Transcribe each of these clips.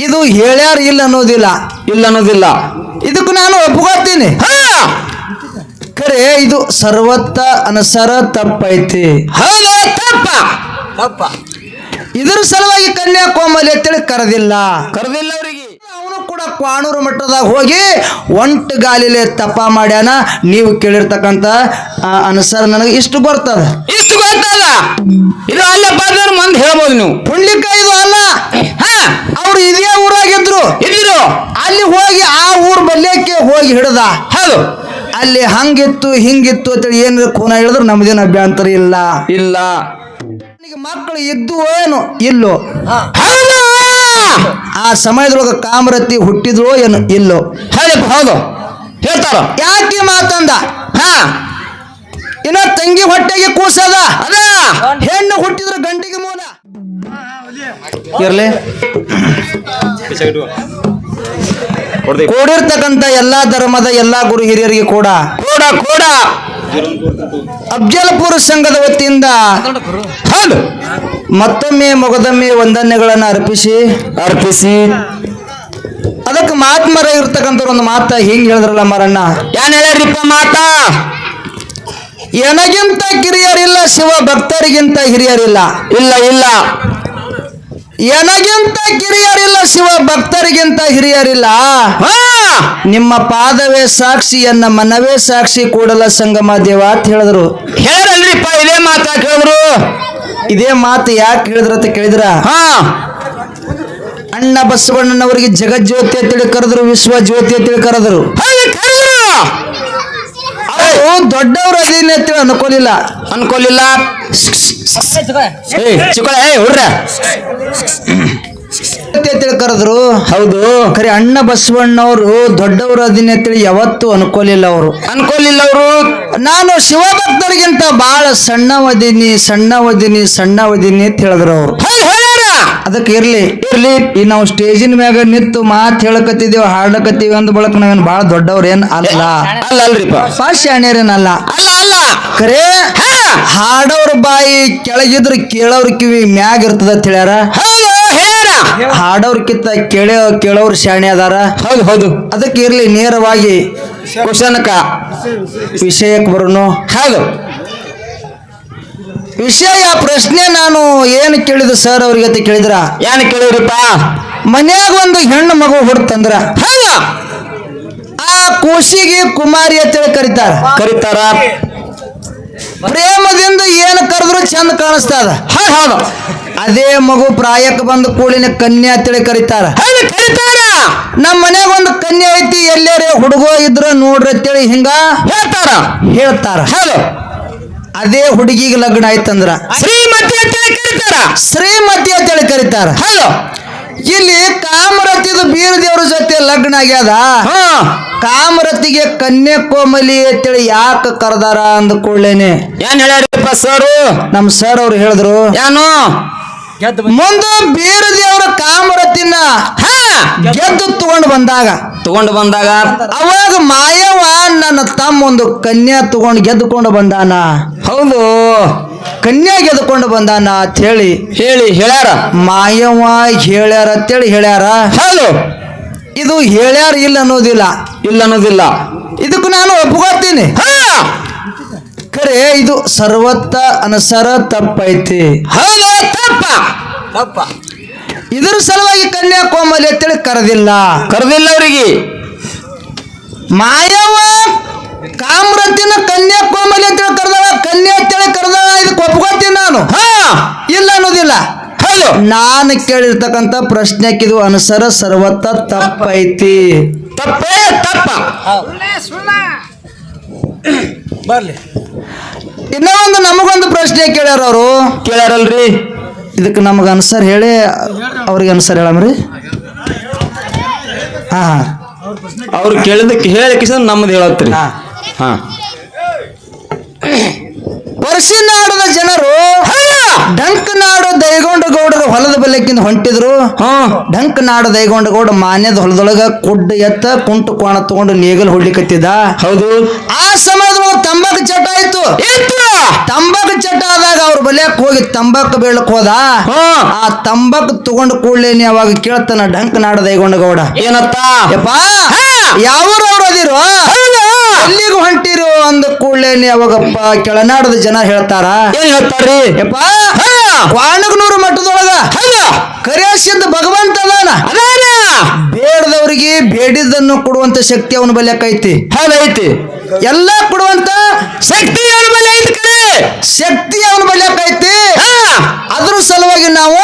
ಇದು ಹೇಳ್ಯಾರ ಇಲ್ಲ ಅನ್ನೋದಿಲ್ಲ. ಇಲ್ಲ ಅನ್ನೋದಿಲ್ಲ. ಇದಕ್ಕೂ ನಾನು ಒಪ್ಕೋತೀನಿ ಹ! ಖರೆ ಇದು ಸರ್ವತ್ತ ಅನುಸಾರ ತಪ್ಪೈತಿ. ಹೌದು ತಪ್ಪ! ತಪ್ಪ. ಇದ್ರ ಸಲುವಾಗಿ ಕನ್ಯಾಕುಮಾರಿ ಅಂತೇಳಿ ಕರೆದಿಲ್ಲ. ಕರೆದಿಲ್ಲ ಅವರಿಗೆ ಅವನು ಕೂಡ ಕ್ವಾಣೂರು ಮಟ್ಟದಾಗ ಹೋಗಿ ಒಂಟ ಗಾಲಿಲೆ ತಪ್ಪ ಮಾಡ್ಯಾನ. ನೀವು ಕೇಳಿರ್ತಕ್ಕಂತ ಅನುಸಾರ ನನಗೆ ಇಷ್ಟು ಬರ್ತದ. ಇಷ್ಟು ಬರ್ತದ ಇದು ಅಲ್ಲ ಬಂದ್ರೆ ಮಂದಿ ಹೇಳ್ಬೋದು ನೀವು. ಪುಣ್ಲಿಕ ಇದು ಅಲ್ಲ. ಹಾ. ಅವ್ರು ಇದೇ ಊರಾಗಿದ್ರು. ಇದ್ರು ಅಲ್ಲಿ ಹೋಗಿ ಆ ಊರ್ ಬಲ್ಯಕ್ಕೆ ಹೋಗಿ ಹಿಡ್ದ. ಹೌದು. ಅಲ್ಲಿ ಹಂಗಿತ್ತು ಹಿಂಗಿತ್ತು ಅಂತೇಳಿ ಏನಾದ್ರು ಖೂನ ಹೇಳಿದ್ರು ನಮ್ದೇನು ಅಭ್ಯಂತರ ಇಲ್ಲ. ಇಲ್ಲ. ಮಕ್ಕಳು ಇದ್ದು ಏನು? ಇಲ್ಲೋ? ಹೌದು. ಆ ಸಮಯದೊಳಗ ಕಾಮರತಿ ಹುಟ್ಟಿದ್ರೋ ಏನು? ಇಲ್ಲೋ? ಹೇಳಪ್ಪ ಹೌದು. ಹೇಳ್ತಾರ? ಯಾಕೆ ಮಾತಂದ? ಹಾ. ಇನ್ನ ತಂಗಿ ಹೊಟ್ಟೆಗೆ ಕೂಸದ? ಅದ ಹೆಣ್ಣು ಹುಟ್ಟಿದ್ರು ಗಂಟಿಗೆ ಇರ್ಲಿ. ಕೂಡಿರ್ತಕ್ಕಂಥ ಎಲ್ಲಾ ಧರ್ಮದ ಎಲ್ಲಾ ಗುರು ಹಿರಿಯರಿಗೆ ಕೂಡ. ಕೂಡ ಕೂಡ. ಅಫ್ಜಲ್ಪುರ ಸಂಘದ ವತಿಯಿಂದ ಮತ್ತೊಮ್ಮೆ ಮೊಗದೊಮ್ಮೆ ವಂದನೆಗಳನ್ನು ಅರ್ಪಿಸಿ. ಅರ್ಪಿಸಿ. ಅದಕ್ಕೆ ಮಹಾತ್ಮರ ಇರ್ತಕ್ಕಂಥ ಒಂದು ಮಾತ ಹಿಂಗೆ ಹೇಳಿದ್ರಲ್ಲ ಮರಣ್ಣ. ಏನ್ ಹೇಳ್ಯಾರಿಪ್ಪ ಮಾತಾ? ಎನಗಿಂತ ಕಿರಿಯರಿಲ್ಲ ಶಿವ ಭಕ್ತರಿಗಿಂತ ಹಿರಿಯರಿಲ್ಲ. ಇಲ್ಲ ಇಲ್ಲ. ಎನಗಿಂತ ಕಿರಿಯರಿಲ್ಲ ಶಿವ ಭಕ್ತರಿಗಿಂತ ಹಿರಿಯರಿಲ್ಲ. ಹಾ! ನಿಮ್ಮ ಪಾದವೇ ಸಾಕ್ಷಿ ಎನ್ನ ಮನವೇ ಸಾಕ್ಷಿ ಕೂಡಲ ಸಂಗಮ ದೇವ ಅಂತ ಹೇಳಿದ್ರು. ಹೇಳಲ್ರಿಪ್ಪ ಇದೇ ಮಾತಾ ಕೇಳಿದ್ರು ಇದೇ ಮಾತು ಯಾಕೆ ಹೇಳಿದ್ರ ಅಂತ ಕೇಳಿದ್ರ? ಹಾ! ಅಣ್ಣ ಬಸವಣ್ಣನವರಿಗೆ ಜಗಜ್ಯೋತಿ ತಿಳಿ ಕರೆದ್ರು ವಿಶ್ವ ಜ್ಯೋತಿ ತಿಳಿ ಕರೆದ್ರು! ದೊಡ್ಡವರು ಅದೀನಿ ಅಂತೇಳಿ ಅನ್ಕೊಲಿಲ್ಲ. ಅನ್ಕೊಲಿಲ್ಲ. ಚಿಕ್ಕಳ ಏ ಹುಡ್ರ ಜ್ಯೋತಿ ಅಂತೇಳಿ ಕರೆದ್ರು. ಹೌದು. ಖರೆ ಅಣ್ಣ ಬಸವಣ್ಣವರು ದೊಡ್ಡವರು ಅದಿನ ಅಂತೇಳಿ ಯಾವತ್ತೂ ಅನ್ಕೊಲಿಲ್ಲ ಅವರು. ಅನ್ಕೊಲಿಲ್ಲ ಅವರು. ನಾನು ಶಿವಭಕ್ತರಿಗಿಂತ ಬಹಳ ಸಣ್ಣವದೀನಿ ಸಣ್ಣವದೀನಿ ಸಣ್ಣವದಿನಿ ಅಂತ ಹೇಳಿದ್ರು ಅವರು. ಅದಕ್ಕೆ ಇರ್ಲಿ ಇರ್ಲಿ ಈ ನಾವು ಸ್ಟೇಜಿನ ಮ್ಯಾಗ ನಿಂತು ಮಾತು ಹೇಳಕತ್ತಿದ್ದೇವೆ ಹಾಡಕತ್ತೀವಿ ಅಂದ ಬಳಕ ನಾವೇನು ಬಹಳ ದೊಡ್ಡವ್ರೇನ್ ಅಲ್ಲ. ಅಲ್ಲ ಅಲ್ರಿಪ್ಪ ಶಾಣ್ಯರೇನಲ್ಲ ಅಲ್ಲ ಅಲ್ಲ. ಖರೆ ಹಾ. ಹಾಡೋರ್ ಬಾಯಿ ಕೆಳಗಿದ್ರ ಕೇಳೋರ್ ಕಿವಿ ಮ್ಯಾಗ ಇರ್ತದ ಅಂತ ಹೇಳ್ಯಾರ. ಹಾಡೋರ್ಕಿಂತ ಕೇಳೋ ಕೇಳೋರ್ ಶಾಣೆ ಅದಾರ. ಹೌದು ಹೌದು. ಅದಕ್ಕೆ ಇರ್ಲಿ ನೇರವಾಗಿ ಕುಶನಕ ವಿಷಯಕ್ಕೆ ಬರೋನು. ಹೌದು. ವಿಷಯ ಪ್ರಶ್ನೆ ನಾನು ಏನು ಕೇಳಿದ ಸರ್ ಅವ್ರಿಗೆ ಕೇಳಿದ್ರ? ಏನ್ ಕೇಳಿದ್ರಪ್ಪ? ಮನ್ಯಾಗ ಒಂದು ಹೆಣ್ಣು ಮಗು ಹುಡ್ತಂದ್ರ? ಹೌದು. ಆ ಕೂಸಿಗೆ ಕುಮಾರಿ ಅಂತೇಳಿ ಕರೀತಾರ. ಕರೀತಾರ? ಪ್ರೇಮದಿಂದ ಏನು ಕರೆದ್ರು ಚಂದ ಕಾಣಿಸ್ತದ. ಹೌದು ಅದೇ ಮಗು ಪ್ರಾಯಕ್ಕೆ ಬಂದ ಕೂಳಿನ ಕನ್ಯಾ ಅಂತೇಳಿ ಕರೀತಾರ. ಕರೀತಾರ ನಮ್ಮ ಮನ್ಯಾಗ ಒಂದು ಕನ್ಯಾ ಐತಿ ಎಲ್ಲರೇ ಹುಡುಗ ಇದ್ರ ನೋಡ್ರಿ ಅಂತೇಳಿ ಹಿಂಗ ಹೇಳ್ತಾರ. ಹೇಳ್ತಾರ. ಹೌದು. ಅದೇ ಹುಡುಗಿಗೆ ಲಗ್ನ ಆಯ್ತಂದ್ರ. ಶ್ರೀಮತಿ ಅಂತೇಳಿ ಕರೀತಾರ. ಶ್ರೀಮತಿ ಅಂತೇಳಿ ಕರೀತಾರ. ಹಲೋ ಇಲ್ಲಿ ಕಾಮರತಿದು ಬೀರದೇವ್ರ ಜೊತೆ ಲಗ್ನ ಆಗ್ಯದ. ಹಾ. ಕಾಮರತಿಗೆ ಕನ್ಯಾಕೋಮಲಿ ಅಂತೇಳಿ ಯಾಕೆ ಕರೆದಾರ ಅಂದ ಕೂಡ್ಲೇನೆ. ಏನ್ ಹೇಳ್ಯಾರಪ್ಪ ಸರ್? ನಮ್ಮ ಸರ್ ಅವ್ರು ಹೇಳಿದ್ರು. ಏನು ಮುಂದೆ ಬೀರದೇವ್ರ ಕಾಮರತಿನ ಹಾ. ಗೆದ್ದು ತಗೊಂಡು ಬಂದಾಗ. ತಗೊಂಡು ಬಂದಾಗ. ಅವಾಗ ಮಾಯವ ನನ್ನ ತಮ್ಮ ಒಂದು ಕನ್ಯಾ ತಗೊಂಡು ಗೆದ್ದುಕೊಂಡು ಬಂದಾನ. ಹೌದು. ಕನ್ಯಾ ಗೆದ್ದುಕೊಂಡು ಬಂದಾನ ಅಂತ ಹೇಳಿ. ಹೇಳಿ ಹೇಳ್ಯಾರ? ಮಾಯವ ಹೇಳ್ಯಾರ ಅಂತೇಳಿ ಹೇಳ್ಯಾರ. ಹೌದು. ಇದು ಹೇಳ್ಯಾರ ಇಲ್ಲ ಅನ್ನೋದಿಲ್ಲ. ಇಲ್ಲ ಅನ್ನೋದಿಲ್ಲ. ಇದಕ್ಕೂ ನಾನು ಒಪ್ಕೊಳ್ತೀನಿ ಕರೆ ಇದು ಸರ್ವತ್ತ ಅನುಸಾರ ತಪ್ಪೈತಿ. ಹೌದು ತಪ್ಪ. ತಪ್ಪ. ಇದ್ರ ಸಲುವಾಗಿ ಕನ್ಯಾಕುಮಾರಿ ಅಂತೇಳಿ ಕರೆದಿಲ್ಲ. ಕರೆದಿಲ್ಲ ಅವರಿಗೆ ಮಾಯವ ಕಾಮ್ರತಿನ ಕನ್ಯಾಕುಮಾರಿ ಅಂತೇಳಿ ಕರೆದಳ ಕನ್ಯಾ ಅಂತೇಳಿ ಕರೆದಳ ಇದಕ್ಕೆ ಒಪ್ಕೋತೀನಿ ನಾನು. ಹಾ. ಇಲ್ಲ ಅನ್ನೋದಿಲ್ಲ. ಹೌದು. ನಾನು ಕೇಳಿರ್ತಕ್ಕಂಥ ಪ್ರಶ್ನೆ ಕಿದು ಅನುಸರ ಸರ್ವತ್ತ ತಪ್ಪೈತಿ. ತಪ್ಪೇ ತಪ್ಪ. ಬರ್ಲಿ. ಇನ್ನೊಂದು ಒಂದು ನಮಗೊಂದು ಪ್ರಶ್ನೆ ಕೇಳ್ಯಾರ ಅವರು. ಕೇಳ್ಯಾರಲ್ರಿ? ಇದಕ್ಕೆ ನಮಗೆ ಅನ್ಸರ್ ಹೇಳಿ ಅವ್ರಿಗೆ ಅನ್ಸರ್ ಹೇಳಮ್ರಿ. ಹಾ ಹಾ. ಅವ್ರು ಕೇಳಿದಕ್ಕೆ ಹೇಳಕ್ಕೆ ನಮ್ದು ಹೇಳತ್ರಿ. ಹಾ. ಹಾ. ನಾಡದ ಜನರು ಡಂಕನಾಡು ದೈಗೊಂಡ ಗೌಡರ ಹೊಲದ ಬಲ್ಯಕ್ಕಿಂದ ಹೊಂಟಿದ್ರು. ಡಂಕನಾಡು ದೈಗೊಂಡ ಗೌಡ ಮಾನ್ಯದ ಹೊಲದೊಳಗ ಕುಡ್ಡ ಎತ್ತ ಕುಂಟು ಕೋಣ ತಗೊಂಡು ನೇಗಲ್ ಹೊಡ್ಲಿಕತ್ತಿದ್ದ. ಹೌದು. ಆ ಸಮಯದ ತಂಬಾಕು ಚಟ ಆಯ್ತು. ತಂಬಾಕು ಚಟ ಆದಾಗ ಬಲ್ಯಾಕ್ ಹೋಗಿ ತಂಬಾಕು ಬೀಳಕ್ ಹೋದ? ಆ ತಂಬಾಕು ತಗೊಂಡು ಕೂಡ್ಲೇನಿ ಅವಾಗ ಕೇಳ್ತಾನ ಡಂಕ್ ನಾಡದೈಗೊಂಡ ಗೌಡ. ಏನತ್ತ. ಯಾವ್ರು ಅವ್ರು ಅದಿರು? ಎಲ್ಲಿಗೂ ಹೊಂಟಿರು ಅಂದ ಕೂಡ್ಲೇನಿ ಅವಾಗಪ್ಪ ಕೆಳನಾಡದ ಜನ ಹೇಳ್ತಾರ. ಏನ್ ಹೇಳ್ತಾರ್ರಿ? ಯಪ್ಪ ಕ್ವಾಣಗನೂರು ಮಠದೊಳಗ ಕರೆಸಿದ್ದ ಭಗವಂತ ಅದಾನ. ಬೇಡದವ್ರಿಗೆ ಬೇಡಿದ್ದನ್ನು ಕೊಡುವಂತ ಶಕ್ತಿ ಅವನ ಬಲ್ಯಕ್ಕೈತಿ ಹೌದೈತಿ ಎಲ್ಲ ಕೊಡುವಂತ ಶಕ್ತಿ ಅವನ ಬಲ್ಯ ಐತಿ. ಶಕ್ತಿ ಅವನ ಐತಿ. ಹಾ. ಅದ್ರ ಸಲುವಾಗಿ ನಾವು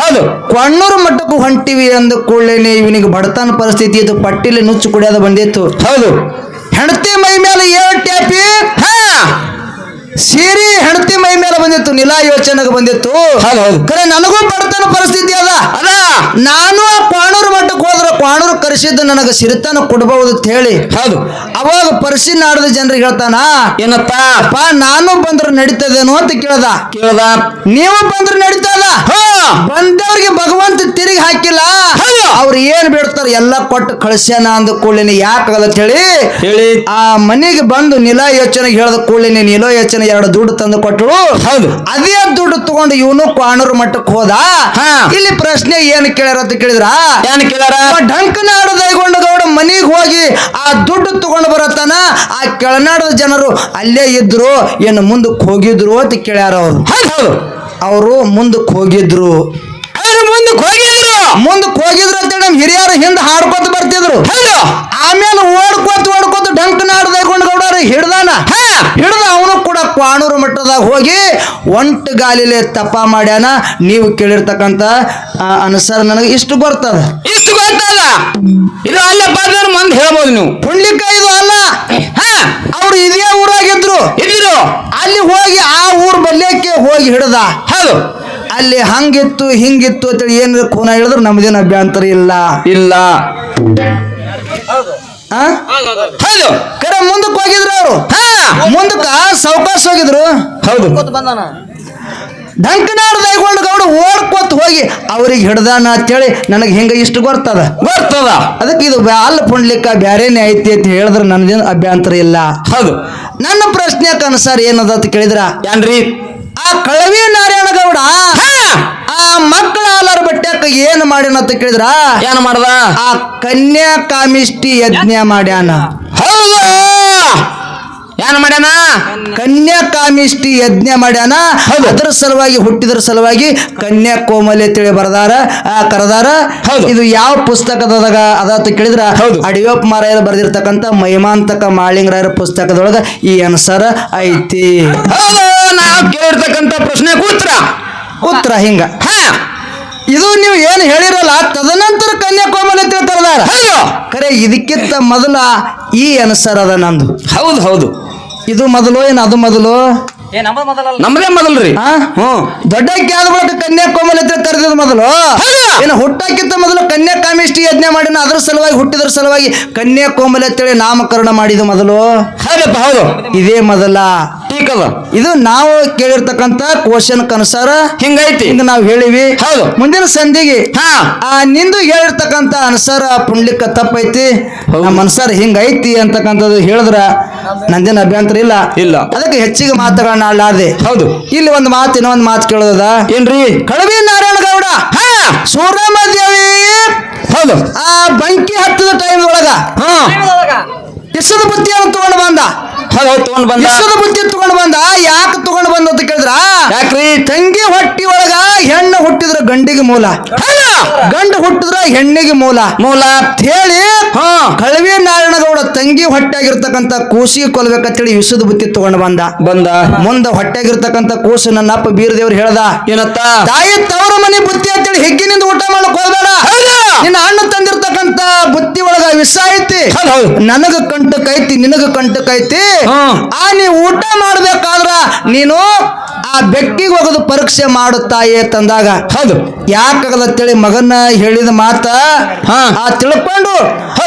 ಹೌದು. ಕೊಣ್ಣೂರು ಮಠಕ್ಕೂ ಹೊಂಟಿವಿ ಅಂದ ಕೂಡಲೇ ಇವನಿಗೆ ಬಡತನ ಪರಿಸ್ಥಿತಿ ಇದು ಪಟ್ಟಿಲಿ ನುಚ್ಚು ಕುಡಿಯೋದು ಬಂದಿತ್ತು. ಹೌದು. ಹೆಂಡತಿ ಮೈ ಮೇಲೆ ಏಳು ಟ್ಯಾಪಿ ಮೈ ನಿಲ ಯೋಚನೆಗೆ ಬಂದಿತ್ತು. ಕರೆ ನನಗೂ ಬಡತನ ಪರಿಸ್ಥಿತಿ ಅದ. ಅದ. ನಾನು ಆ ಕ್ವಾಣೂರು ಮಟ್ಟಕ್ಕೆ ಹೋದ್ರೆ ಕ್ವಾಣೂರು ಕರೆಸಿದ್ದು ನನಗೆ ಸಿರಿತನ ಕೊಡಬಹುದು ಅಂತ ಹೇಳಿ. ಹೌದು. ಅವಾಗ ಪರಿಸಿ ನಾಡದ ಜನರಿಗೆ ಹೇಳ್ತಾನ? ಏನಪ್ಪ? ಅಪ್ಪ ನಾನು ಬಂದ್ರೆ ನಡೀತದೇನೋ ಅಂತ ಕೇಳ್ದ. ಕೇಳ್ದ. ನೀವು ಬಂದ್ರೆ ನಡೀತದ? ಹಾ ಬಂದವ್ರಿಗೆ ಭಗವಂತ ತಿರುಗಿ ಹಾಕಿಲ್ಲ ಹೌದು. ಅವ್ರು ಏನ್ ಬಿಡ್ತಾರ ಎಲ್ಲ ಕೊಟ್ಟು ಕಳ್ಸ್ಯಾನ ಅಂದ ಕೂಡಲೇನೆ ಯಾಕ ಅಂತ ಹೇಳಿ? ಹೇಳಿ. ಆ ಮನೆಗೆ ಬಂದು ನಿಲ ಯೋಚನೆ ಹೇಳದ ಕೂಡಲೇನೆ ನಿಲ ಯೋಚನೆ ಎರಡು ದುಡ್ಡು ತಂದು ಕೊಟ್ಟರು ಹೌದು. ಅದೇ ದುಡ್ಡು ತಗೊಂಡು ಇವನು ಕ್ವಾಣೂರು ಮಟ್ಟಕ್ಕೆ ಹೋದ. ಇಲ್ಲಿ ಪ್ರಶ್ನೆ ಏನ್ ಕೇಳ್ಯಾರ ಅಂತ ಕೇಳಿದ್ರ? ಏನ್ ಕೇಳ್ಯಾರ? ಢಂಕನಾಡು ದೈಗೊಂಡ ಗೌಡ ಮನೆಗೆ ಹೋಗಿ ಆ ದುಡ್ಡು ತಗೊಂಡು ಬರತ್ತಾನ? ಆ ಕೆಳನಾಡದ ಜನರು ಅಲ್ಲೇ ಇದ್ರು ಏನು ಮುಂದಕ್ಕೆ ಹೋಗಿದ್ರು ಅಂತ ಕೇಳ್ಯಾರ ಅವರು. ಹೌದು ಅವರು ಮುಂದಕ್ಕೆ ಹೋಗಿದ್ರು. ಮುಂದಕ್ಕೆ ಹೋಗಿದ್ರು ಮುಂದಕ್ಕೆ ಹೋಗಿದ್ರು ಅಂತೇಳಿ ನಮ್ಮ ಹಿರಿಯರು ಹಿಂದೆ ಹಾಡ್ಕೊತ ಬರ್ತಿದ್ರು. ಆಮೇಲೆ ಓಡ್ಕೊತ ಓಡ್ಕೋತ ಡಂಕ್ ದೈಗೊಂಡ ಗೌಡರು ಹಿಡ್ದಾನ. ಹಾ. ಹಿಡ್ದ ಅವನು ಕೂಡ ಕ್ವಾಣೂರು ಮಟ್ಟದಾಗ ಹೋಗಿ ಒಂಟ ಗಾಲಿಲೆ ತಪ್ಪ ಮಾಡ್ಯಾನ. ನೀವು ಕೇಳಿರ್ತಕ್ಕಂತ ಅನುಸಾರ ನನಗೆ ಇಷ್ಟು ಬರ್ತದ. ಇಷ್ಟು ಗೊತ್ತದ ಇದು ಅಲ್ಲಪ್ಪ ಮಂದಿ ಹೇಳ್ಬೋದು ನೀವು. ಪುಂಡ್ಲಿಕ ಇದು ಅಲ್ಲ. ಹಾ. ಅವ್ರು ಇದೇ ಊರಾಗಿದ್ರು. ಇದ್ರು. ಅಲ್ಲಿ ಹೋಗಿ ಆ ಊರ್ ಬಲ್ಯಕ್ಕೆ ಹೋಗಿ ಹಿಡ್ದ. ಹೌದು. ಅಲ್ಲಿ ಹಂಗಿತ್ತು ಹಿಂಗಿತ್ತು ಅಂತೇಳಿ ಏನಾರ ಖೂನ ಹೇಳಿದ್ರು ನಮ್ದೇನು ಅಭ್ಯಂತರ ಇಲ್ಲ. ಇಲ್ಲ? ಹೌದು. ಕರೆ ಮುಂದಕ್ಕೆ ಹೋಗಿದ್ರು ಅವರು. ಹಾ ಮುಂದಕ್ಕ ಸಾವಕಾಶ ಹೋಗಿದ್ರು. ಹೌದು. ಢಂಕನಾಡ್ ದೈಗೊಂಡ ಗೌಡ ಓಡ್ಕೋತ ಹೋಗಿ ಅವ್ರಿಗೆ ಹಿಡ್ದಾನ ಅಂತೇಳಿ ನನಗೆ ಹಿಂಗ ಇಷ್ಟು ಗೊತ್ತದ ಬರ್ತದ ಅದಕ್ಕೆ ಇದು ಅಲ್ಲ ಪುಂಡ್ಲಿಕ್ಕ ಬ್ಯಾರೇನೆ ಐತಿ ಅಂತ ಹೇಳಿದ್ರೆ ನನಗೇನು ಅಭ್ಯಂತರ ಇಲ್ಲ. ಹೌದು. ನನ್ನ ಪ್ರಶ್ನೆ ಅನುಸಾರ ಏನದ ಅಂತ ಕೇಳಿದ್ರ? ಏನ್ರಿ? ಆ ಕಳವಿ ನಾರಾಯಣ ಗೌಡ ಆ ಮಕ್ಕಳ ಆಲಾರ ಬಟ್ಟ್ಯಾಕ ಏನು ಮಾಡ್ಯಾನ ಅಂತ ಕೇಳಿದ್ರ? ಏನ್ ಮಾಡ್ದ? ಆ ಕನ್ಯಾ ಕಾಮಿಷ್ಟಿ ಯಜ್ಞ ಮಾಡ್ಯಾನ. ಹೌದು? ಏನ್ ಮಾಡ್ಯಾನ? ಕನ್ಯಾಕಾಮಿಷ್ಟಿ ಯಜ್ಞ ಮಾಡ್ಯಾನ. ಹೌದು. ಅದರ ಸಲುವಾಗಿ ಹುಟ್ಟಿದ್ರ ಸಲುವಾಗಿ ಕನ್ಯಾ ಕೋಮಲೆ ತಿಳಿ ಬರದಾರ ಆ ಕರದಾರ. ಹೌದು. ಇದು ಯಾವ ಪುಸ್ತಕದಾಗ ಅದಾತ ಕೇಳಿದ್ರ? ಹೌದು. ಅಡಿಯಪ್ಪ ಮಾರಾಯರ ಬರೆದಿರ್ತಕ್ಕಂಥ ಮಹಿಮಾಂತಕ ಮಾಳಿಂಗರಾಯರ ಪುಸ್ತಕದೊಳಗ ಈ ಅನುಸಾರ ಐತಿ. ನಾವು ಕೇಳಿರ್ತಕ್ಕಂಥ ಪ್ರಶ್ನೆ ಕೂತ್ರ ಉತ್ತರ ಹಿಂಗ. ಹಾ. ಇದು ನೀವು ಏನು ಹೇಳಿರಲ್ಲ ತದನಂತರ ಕನ್ಯಾ ಕೋಮಲೆ ತಿಳಿ ಕರೆದಾರ ಹೌದು. ಖರೆ ಇದಕ್ಕಿಂತ ಮೊದಲ ಈ ಅನುಸಾರ ಅದ ನಂದು. ಹೌದು ಹೌದು. ಇದು ಮೊದಲು ಏನು ಅದು ಮೊದಲು? ನಮ್ಮದೇ ಮೊದಲ್ರಿ. ರೀ ಹ್ಮ್ ದೊಡ್ಡ ಆದ ಬಳಿಕ ಕನ್ಯಾಕುಮಾರಿ ಅಂತ ಕರೆದಿದ್ ಮೊದಲು? ಏನ ಹುಟ್ಟಾಕಿಂತ ಮೊದಲು ಕನ್ಯಾ ಕಾಮಿಷ್ಟಿ ಯಜ್ಞ ಮಾಡಿನ ಅದ್ರ ಸಲುವಾಗಿ ಹುಟ್ಟಿದ್ರ ಸಲುವಾಗಿ ಕನ್ಯಾಕೋಮಲೆ ಅಂತೇಳಿ ನಾಮಕರಣ ಮಾಡಿದ ಮೊದಲು? ಹೌದಪ್ಪ ಹೌದು. ಇದೇ ಮೊದಲ. ಇದು ನಾವು ಕೇಳಿರ್ತಕ್ಕಂತ ಕ್ವಶನ್ ಅನುಸಾರ ಹಿಂಗೈತಿ. ಹಿಂಗ ನಾವು ಹೇಳಿವಿ. ಹೌದು. ಮುಂದಿನ ಸಂಧಿಗೆ ಹಾ. ಆ ನಿಂದು ಹೇಳಿರ್ತಕ್ಕಂತ ಅನುಸಾರ ಪುಂಡ್ಲಿಕ್ಕ ತಪ್ಪೈತಿ. ನಮ್ಮ ಅನುಸಾರ ಹಿಂಗೈತಿ ಅಂತಕ್ಕಂಥದ್ದು ಹೇಳಿದ್ರ ನಂದೇನು ಅಭ್ಯಂತರ ಇಲ್ಲ. ಇಲ್ಲ. ಅದಕ್ಕೆ ಹೆಚ್ಚಿಗೆ ಮಾತುಗಳನ್ನ ಆಡಲಾರ್ದೆ. ಹೌದು. ಇಲ್ಲಿ ಒಂದು ಮಾತು ಇನ್ನೊಂದು ಮಾತು ಕೇಳೋದ ಏನ್ರಿ? ಕಳವಿ ನಾರಾಯಣ ಗೌಡ. ಹಾ. ಸೂರಮ್ಮ ದೇವಿ ಹೌದು. ಆ ಬಂಕಿ ಹತ್ತದ ಟೈಮ್ ಒಳಗ ಹಾ. ಇಸದ ಬುತ್ತಿಯನ್ನು ತಗೊಂಡು ಬಂದ. ತಗೊಂಡ್ ಬಂದ. ಬುತ್ತಿ ತಗೊಂಡು ಬಂದ? ಯಾಕೆ ತಗೊಂಡು ಬಂದ ಅಂತ ಕೇಳಿದ್ರ? ಯಾಕ್ರಿ? ತಂಗಿ ಹೊಟ್ಟಿ ಒಳಗ ಹೆಣ್ಣು ಹುಟ್ಟಿದ್ರ ಗಂಡಿಗೆ ಮೂಲ. ಗಂಡು ಹುಟ್ಟಿದ್ರ ಹೆಣ್ಣಿಗೆ ಮೂಲ. ಮೂಲ. ಅಂತ ಹೇಳಿ ಹಾ. ಕಳವಿ ನಾರಾಯಣಗೌಡ ತಂಗಿ ಹೊಟ್ಟೆಯಾಗಿರ್ತಕ್ಕಂಥ ಕೂಸಿಗೆ ಕೊಲ್ಬೇಕಂತೇಳಿ ವಿಷದ ಬುತ್ತಿ ತಗೊಂಡ್ ಬಂದ. ಬಂದ. ಮುಂದ ಹೊಟ್ಟೆಗಿರ್ತಕ್ಕಂತ ಕೂಸು ನನ್ನ ಅಪ್ಪ ಬೀರದೇವ್ರು ಹೇಳ್ದ. ಏನತ್ತ? ತಾಯಿ ತವರ ಮನೆ ಬುತ್ತಿ ಅಂತೇಳಿ ಹೆಗ್ಗಿನಿಂದ ಊಟ ಮಾಡಕ್ ಹೋಗ್ಬೇಡ. ನಿನ್ನ ಅಣ್ಣ ತಂದಿರ್ತಕ್ಕಂತ ಬುತ್ತಿ ಒಳಗ ವಿಷ ಐತಿ. ನನಗ ಕಂಟಕ್ ಐತಿ ನಿನಗ ಕಂಟಕ್ ಐತಿ ಹ್ಮ್. ಆ ನೀ ಊಟ ಮಾಡ್ಬೇಕಾದ್ರ ನೀನು ಆ ಬೆಕ್ಕಿಗೆ ಹೋಗೋದು ಪರೀಕ್ಷೆ ಮಾಡುತ್ತಾಯೇ ತಂದಾಗ. ಹೌದು. ಯಾಕಾಗದತ್ತೇಳಿ ಮಗನ ಹೇಳಿದ ಮಾತ. ಆ ತಿಳ್ಕೊಂಡು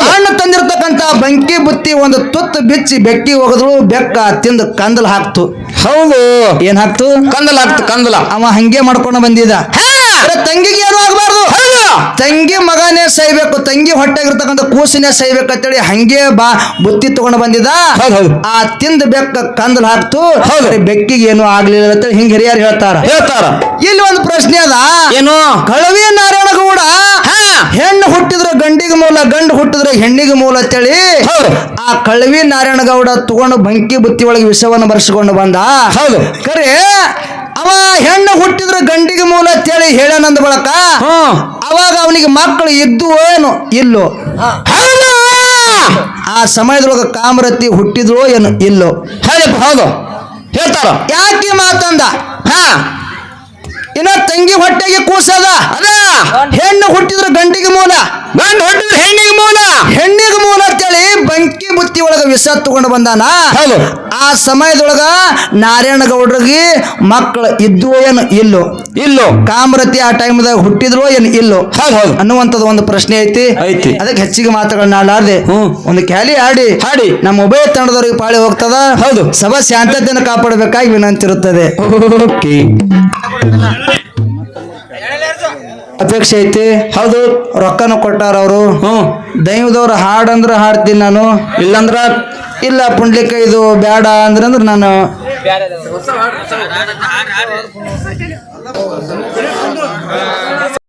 ಹಣ್ಣು ತಂದಿರತಕ್ಕಂತ ಬಂಕಿ ಬುತ್ತಿ ಒಂದು ತುತ್ತು ಬಿಚ್ಚಿ ಬೆಕ್ಕಿ ಹೋಗದ್ರು ಬೆಕ್ಕ ತಿಂದು ಕಂದಲ್ ಹಾಕ್ತು. ಹೌದು. ಏನ್ ಹಾಕ್ತು? ಕಂದಲ ಹಾಕ್ತು ಕಂದಲ. ಅವ ಹಂಗೆ ಮಾಡ್ಕೊಂಡು ಬಂದಿದ್ದ. ತಂಗಿಗೆ ಏನು ಆಗಬಾರ್ದು? ಹೌದು ತಂಗಿ ಮಗನೇ ಸೈಬೇಕು ತಂಗಿ ಹೊಟ್ಟೆಗಿರ್ತಕ್ಕಂಥ ಕೂಸಿನೇ ಸೈಬೇಕಂತೇಳಿ ಹಂಗೆ ಬಾ ಬುತ್ತಿ ತಗೊಂಡು ಬಂದಿದ ಹೌದು ಆ ತಿಂದ ಬೆಕ್ಕ ಕಂದಲ್ ಹಾಕ್ತು. ಬೆಕ್ಕಿಗೆ ಏನು ಆಗ್ಲಿಲ್ಲ ಅಂತ ಹಿಂಗ ಹಿರಿಯರು ಹೇಳ್ತಾರ. ಹೇಳ್ತಾರ. ಇಲ್ಲಿ ಒಂದು ಪ್ರಶ್ನೆ ಅದ. ಏನು? ಕಳವಿ ನಾರಾಯಣಗೌಡ ಹಾ. ಹೆಣ್ಣು ಹುಟ್ಟಿದ್ರೆ ಗಂಡಿಗೆ ಮೂಲ ಗಂಡು ಹುಟ್ಟಿದ್ರೆ ಹೆಣ್ಣಿಗೆ ಮೂಲ ಅಂತೇಳಿ ಆ ಕಳವಿ ನಾರಾಯಣಗೌಡ ತಗೊಂಡು ಬಂಕಿ ಬುತ್ತಿ ಒಳಗೆ ವಿಷವನ್ನು ಬರ್ಸ್ಕೊಂಡು ಬಂದ. ಹೌದು. ಖರೆ ಅವ ಹೆಣ್ಣು ಹುಟ್ಟಿದ್ರೆ ಗಂಡಿಗೆ ಮೂಲ ಅಂತೇಳಿ ಹೇಳನಂದ ಬಳಕ ಅವಾಗ ಅವನಿಗೆ ಮಕ್ಕಳು ಇದ್ದು ಏನು? ಇಲ್ಲೋ. ಆ ಸಮಯದೊಳಗ ಕಾಮರತಿ ಹುಟ್ಟಿದ್ರು ಏನು? ಇಲ್ಲೋ. ಹೇಳಿ ಹೌದು. ಹೇಳ್ತಾರ? ಯಾಕೆ ಮಾತಂದ? ಹಾ. ಇನ್ನ ತಂಗಿ ಹೊಟ್ಟೆಗೆ ಕೂಸದ. ಅದ. ಹೆಣ್ಣು ಹುಟ್ಟಿದ್ರೆ ಗಂಡಿಗೆ ಮೂಲ. ಗಂಡು ಹುಟ್ಟಿದ್ರೆ ಹೆಣ್ಣಿಗೆ ಮೂಲ ಹೆಣ್ಣಿಗೆ ಮೂಲ ಅಂತೇಳಿ ಬಂಕಿ ಬುತ್ತಿ ಒಳಗ ವಿಷ ತಗೊಂಡು ಬಂದಾನ? ಹೌದು. ಆ ಸಮಯದೊಳಗ ನಾರಾಯಣ ಗೌಡ್ರಿಗೆ ಮಕ್ಕಳು ಇದ್ದು ಏನು ಇಲ್ಲೋ? ಇಲ್ಲೋ. ಕಾಮರತಿ ಆ ಟೈಮ್ದಾಗ ಹುಟ್ಟಿದ್ರು ಏನು ಇಲ್ಲೋ? ಹೌದು ಹೌದು. ಅನ್ನುವಂಥದ್ದು ಒಂದು ಪ್ರಶ್ನೆ ಐತಿ. ಐತಿ. ಅದಕ್ಕೆ ಹೆಚ್ಚಿಗೆ ಮಾತುಗಳನ್ನ ಆಡಲಾರ್ದೆ ಒಂದು ಕ್ಯಾಲಿ ಆಡಿ. ಹಾಡಿ. ನಮ್ಮ ಉಭಯ ತಂಡದವ್ರಿಗೆ ಪಾಳಿ ಹೋಗ್ತದ? ಹೌದು. ಸಭಾ ಶಾಂತತೆಯನ್ನು ಕಾಪಾಡಬೇಕಾಗಿ ವಿನಂತಿರುತ್ತದೆ. ಓಕೆ. ಅಪೇಕ್ಷೆ ಐತಿ. ಹೌದು. ರೊಕ್ಕನು ಕೊಟ್ಟಾರ ಅವರು. ಹ್ಮ್ ದೈವದವ್ರ ಹಾಡಂದ್ರ ಹಾಡ್ತೀನಿ ನಾನು. ಇಲ್ಲಂದ್ರ? ಇಲ್ಲ ಪುಂಡ್ಲಿಕ ಇದು ಬೇಡ ಅಂದ್ರಂದ್ರ ನಾನು